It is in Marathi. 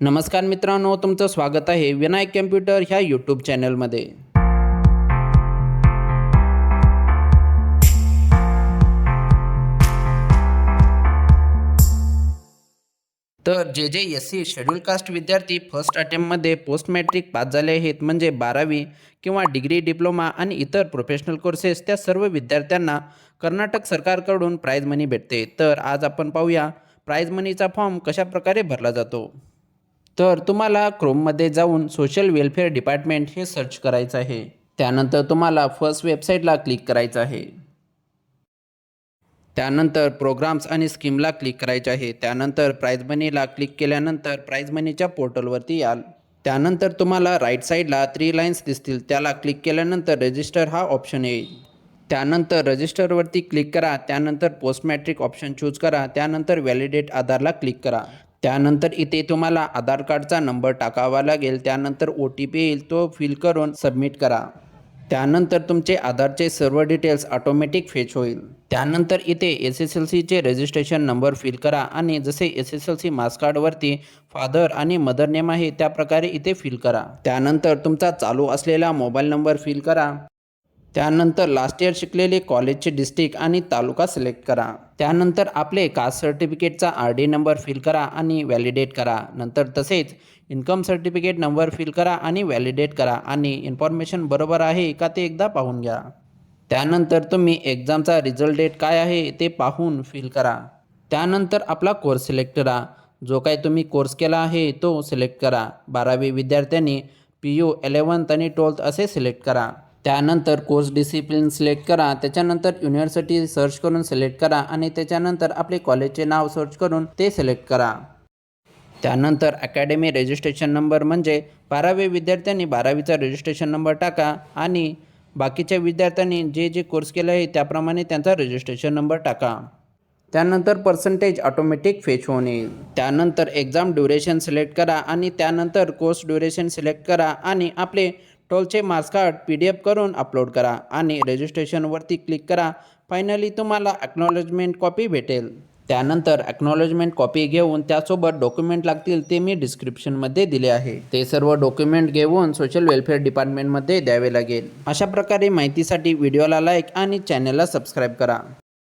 नमस्कार मित्रांनो तुमचं स्वागत आहे विनायक कॅम्प्युटर ह्या यूट्यूब चॅनलमध्ये. तर जे जे एस सी शेड्यूल कास्ट विद्यार्थी फर्स्ट अटेम्प्टमध्ये पोस्ट मॅट्रिक पास झाले आहेत म्हणजे बारावी किंवा डिग्री डिप्लोमा आणि इतर प्रोफेशनल कोर्सेस त्या सर्व विद्यार्थ्यांना कर्नाटक सरकारकडून प्राईज मनी भेटते. तर आज आपण पाहूया प्राईज मनीचा फॉर्म कशा प्रकारे भरला जातो? तर तुम्हाला क्रोममध्ये जाऊन सोशल वेलफेअर डिपार्टमेंट हे सर्च करायचं आहे. त्यानंतर तुम्हाला फर्स्ट वेबसाईटला क्लिक करायचं आहे. त्यानंतर प्रोग्राम्स आणि स्कीमला क्लिक करायचे आहे. त्यानंतर प्राईज मनीला क्लिक केल्यानंतर प्राईज मनीच्या पोर्टलवरती याल. त्यानंतर तुम्हाला राईट साईडला थ्री लाईन्स दिसतील. त्याला क्लिक केल्यानंतर रजिस्टर हा ऑप्शन येईल. त्यानंतर रजिस्टरवरती क्लिक करा. त्यानंतर पोस्ट मॅट्रिक ऑप्शन चूज करा. त्यानंतर व्हॅलिडेट आधारला क्लिक करा. त्यानंतर इथे तुम्हाला आधार कार्डचा नंबर टाकावा लागेल. त्यानंतर ओ टी पी येईल तो फिल करून सबमिट करा. त्यानंतर तुमचे आधारचे सर्व डिटेल्स ऑटोमॅटिक फेच होईल. त्यानंतर इथे एस एस एल सीचे रजिस्ट्रेशन नंबर फिल करा आणि जसे S S L C marks father आणि मदर नेम आहे त्या प्रकारे इथे फिल करा. त्यानंतर तुमचा चालू असलेला मोबाईल नंबर फिल करा. त्यानंतर लास्ट इयर शिकलेले कॉलेजचे डिस्ट्रिक्ट आणि तालुका सिलेक्ट करा. त्यानंतर आपले कास्ट सर्टिफिकेटचा आर डी नंबर फिल करा आणि व्हॅलिडेट करा. नंतर तसेच इन्कम सर्टिफिकेट नंबर फिल करा आणि व्हॅलिडेट करा आणि इन्फॉर्मेशन बरोबर आहे का ते एकदा पाहून घ्या. त्यानंतर तुम्ही एक्झामचा रिझल्ट डेट काय आहे ते पाहून फिल करा. त्यानंतर आपला कोर्स सिलेक्ट करा. जो काही तुम्ही कोर्स केला आहे तो सिलेक्ट करा. बारावी विद्यार्थ्यांनी पी यू इलेवन्थ आणि ट्वेल्थ असे सिलेक्ट करा. त्यानंतर कोर्स डिसिप्लिन सिलेक्ट करा त्याच्यानंतर युनिव्हर्सिटी सर्च करून सिलेक्ट करा आणि त्याच्यानंतर आपले कॉलेजचे नाव सर्च करून ते सिलेक्ट करा. त्यानंतर अकॅडमी रजिस्ट्रेशन नंबर म्हणजे बारावी विद्यार्थ्यांनी बारावीचा रजिस्ट्रेशन नंबर टाका आणि बाकीच्या विद्यार्थ्यांनी जे जे कोर्स केले आहे त्याप्रमाणे त्यांचा रजिस्ट्रेशन नंबर टाका. त्यानंतर पर्सेंटेज ऑटोमॅटिक फेच होऊन त्यानंतर एक्झाम ड्युरेशन सिलेक्ट करा आणि त्यानंतर कोर्स ड्युरेशन सिलेक्ट करा आणि आपले टोलचे मार्क्स पी डी एफ करून अपलोड करा आणि रजिस्ट्रेशनवरती क्लिक करा. फायनली तुम्हाला ॲक्नॉलेजमेंट कॉपी भेटेल. त्यानंतर ॲक्नॉलेजमेंट कॉपी घेऊन त्यासोबत डॉक्युमेंट लागतील ते मी डिस्क्रिप्शनमध्ये दिले आहे. ते सर्व डॉक्युमेंट घेऊन सोशल वेलफेअर डिपार्टमेंटमध्ये द्यावे लागेल. अशा प्रकारे माहितीसाठी व्हिडिओला लाईक आणि चॅनलला सबस्क्राईब करा.